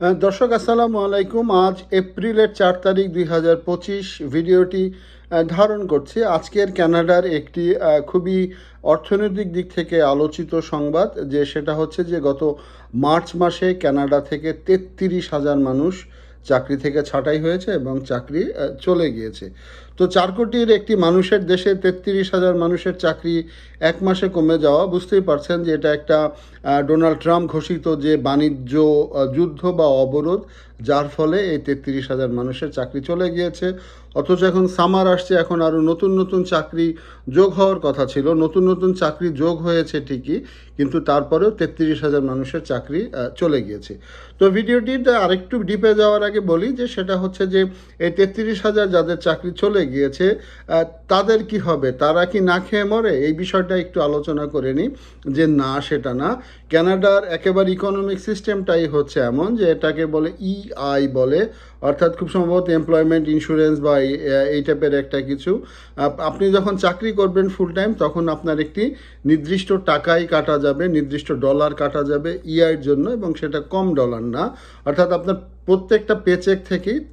দর্শক, আসসালামু আলাইকুম। আজ এপ্রিলের চার তারিখ দুই হাজার পঁচিশ ভিডিওটি ধারণ করছি। আজকের কানাডার একটি খুবই অর্থনৈতিক দিক থেকে আলোচিত সংবাদ, যে সেটা হচ্ছে যে গত মার্চ মাসে কানাডা থেকে তেত্রিশ হাজার মানুষ চাকরি থেকে ছাঁটাই হয়েছে এবং চাকরি চলে গিয়েছে। তো চার কোটির একটি মানুষের দেশে তেত্রিশ হাজার মানুষের চাকরি এক মাসে কমে যাওয়া, বুঝতেই পারছেন যে এটা একটা ডোনাল্ড ট্রাম্প ঘোষিত যে বাণিজ্য যুদ্ধ বা অবরোধ, যার ফলে এই তেত্রিশ হাজার মানুষের চাকরি চলে গিয়েছে। অথচ এখন সামার আসছে, এখন আরও নতুন নতুন চাকরি যোগ হওয়ার কথা ছিল। নতুন নতুন চাকরি যোগ হয়েছে ঠিকই, কিন্তু তারপরেও তেত্রিশ হাজার মানুষের চাকরি চলে গিয়েছে। তো ভিডিওটিতে আরেকটু ডিপে যাওয়ার আগে বলি যে সেটা হচ্ছে যে এই তেত্রিশ হাজার যাদের চাকরি চলে গিয়েছে। তাদের কি হবে? তারা কি না খেয়ে মরে? এই বিষয়টা একটু আলোচনা করে নিই যে না, সেটা না। ক্যানাডার একেবারে ইকোনমিক সিস্টেমটাই হচ্ছে এমন যে এটাকে বলে ইআই বলে। অর্থাৎ খুব সম্ভবত এমপ্লয়মেন্ট ইন্স্যুরেন্স বা এই- টাইপের একটা কিছু। আপনি যখন চাকরি করবেন ফুল টাইম তখন আপনার একটি নির্দিষ্ট টাকাই কাটা যাবে, নির্দিষ্ট ডলার কাটা যাবে ইআইয়ের জন্য এবং সেটা কম ডলার না। অর্থাৎ আপনার প্রত্যেকটা পেচেক থেকেই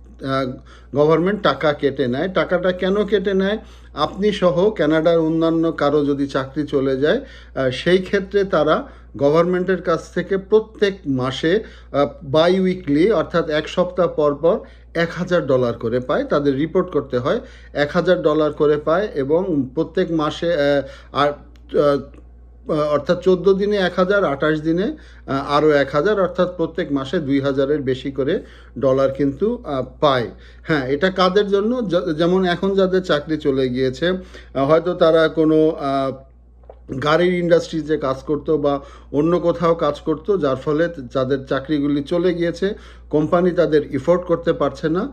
গভর্নমেন্ট টাকা কেটে নেয়। টাকাটা কেন কেটে নেয়? আপনি সহ কানাডার অন্যান্য কারও যদি চাকরি চলে যায় সেই ক্ষেত্রে তারা গভর্নমেন্টের কাছ থেকে প্রত্যেক মাসে বাই উইকলি অর্থাৎ এক সপ্তাহ পর পর এক হাজার ডলার করে পায়। তাদের রিপোর্ট করতে হয়। এক হাজার ডলার করে পায় এবং প্রত্যেক মাসে আর অর্থাৎ চোদ্দ দিনে এক হাজার, আঠাশ দিনে আরও এক হাজার, অর্থাৎ প্রত্যেক মাসে দুই হাজারের বেশি করে ডলার কিন্তু পায়। হ্যাঁ এটা কাদের জন্য? যেমন এখন যাদের চাকরি চলে গিয়েছে হয়তো তারা কোনো গাড়ির ইন্ডাস্ট্রিতে কাজ করতো বা অন্য কোথাও কাজ করতো, যার ফলে যাদের চাকরিগুলি চলে গিয়েছে, কোম্পানি তাদের ইফোর্ড করতে পারছে না,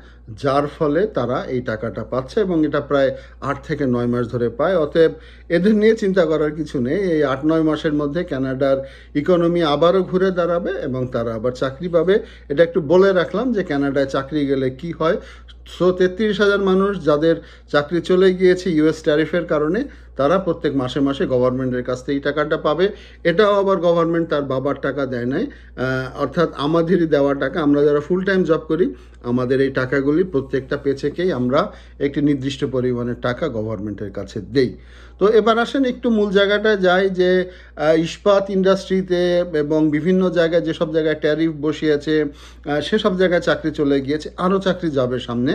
যার ফলে তারা এই টাকাটা পাচ্ছে এবং এটা প্রায় আট থেকে নয় মাস ধরে পায়। অতএব এদের নিয়ে চিন্তা করার কিছু নেই। এই আট নয় মাসের মধ্যে কানাডার ইকোনমি আবারও ঘুরে দাঁড়াবে এবং তারা আবার চাকরি পাবে। এটা একটু বলে রাখলাম যে ক্যানাডায় চাকরি গেলে কি হয় সো তেত্রিশ হাজার মানুষ যাদের চাকরি চলে গিয়েছে ইউএস ট্যারিফের কারণে, তারা প্রত্যেক মাসে মাসে গভর্নমেন্টের কাছ থেকে এই টাকাটা পাবে। এটাও আবার গভর্নমেন্ট তার বাবার টাকা দেয় নাই। অর্থাৎ আমাদেরই দেওয়া টাকা। আমরা যারা ফুল টাইম জব করি, আমাদের এই টাকাগুলি প্রত্যেকটা পেছেকেই আমরা একটি নির্দিষ্ট পরিমাণের টাকা গভর্নমেন্টের কাছে দেই। তো এবার আসেন একটু মূল জায়গাটায় যাই যে ইস্পাত ইন্ডাস্ট্রিতে এবং বিভিন্ন জায়গায় যেসব জায়গায় ট্যারিফ বসিয়েছে সেসব জায়গায় চাকরি চলে গিয়েছে, আরও চাকরি যাবে সামনে।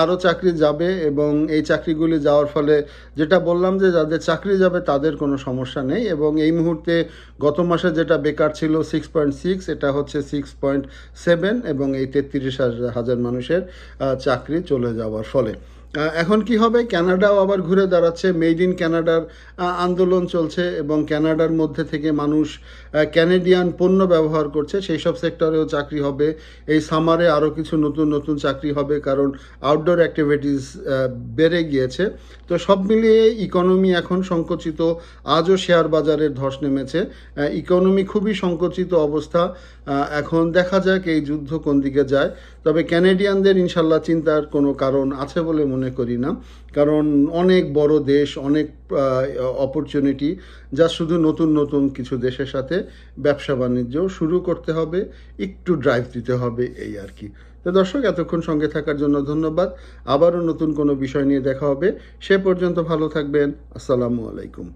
আরও চাকরি যাবে এবং এই চাকরিগুলি যাওয়ার ফলে যেটা বললাম যে যাদের চাকরি যাবে তাদের কোনো সমস্যা নেই এবং এই মুহূর্তে গত মাসে যেটা বেকার ছিল সিক্স পয়েন্ট সিক্স এটা হচ্ছে সিক্স পয়েন্ট সেভেন এবং এই তেত্রিশ হাজার মানুষের চাকরি চলে যাওয়ার ফলে। এখন কি হবে? ক্যানাডাও আবার ঘুরে দাঁড়াচ্ছে। মেড ইন কানাডার আহ, আন্দোলন চলছে এবং কানাডার মধ্যে থেকে মানুষ ক্যানেডিয়ান পণ্য ব্যবহার করছে। সেই সব সেক্টরেও চাকরি হবে। এই সামারে আরও কিছু নতুন নতুন চাকরি হবে কারণ আউটডোর অ্যাক্টিভিটিস বেড়ে গিয়েছে। তো সব মিলিয়ে ইকোনমি এখন সংকুচিত। আজও শেয়ার বাজারের ধস নেমেছে। ইকোনমি খুবই সংকুচিত অবস্থা। এখন দেখা যাক এই যুদ্ধ কোন দিকে যায়। তবে ক্যানেডিয়ানদের ইনশাল্লাহ চিন্তার কোনো কারণ আছে বলে মনে করি না। কারণ অনেক বড় দেশ, অনেক অপরচুনিটি যা শুধু নতুন নতুন কিছু দেশের সাথে ব্যবসা বাণিজ্য শুরু করতে হবে, একটু ড্রাইভ দিতে হবে এই আর কি। তো দর্শক, এতক্ষণ সঙ্গে থাকার জন্য ধন্যবাদ। আবারও নতুন কোনো বিষয় নিয়ে দেখা হবে। সে পর্যন্ত ভালো থাকবেন। আসসালামু আলাইকুম।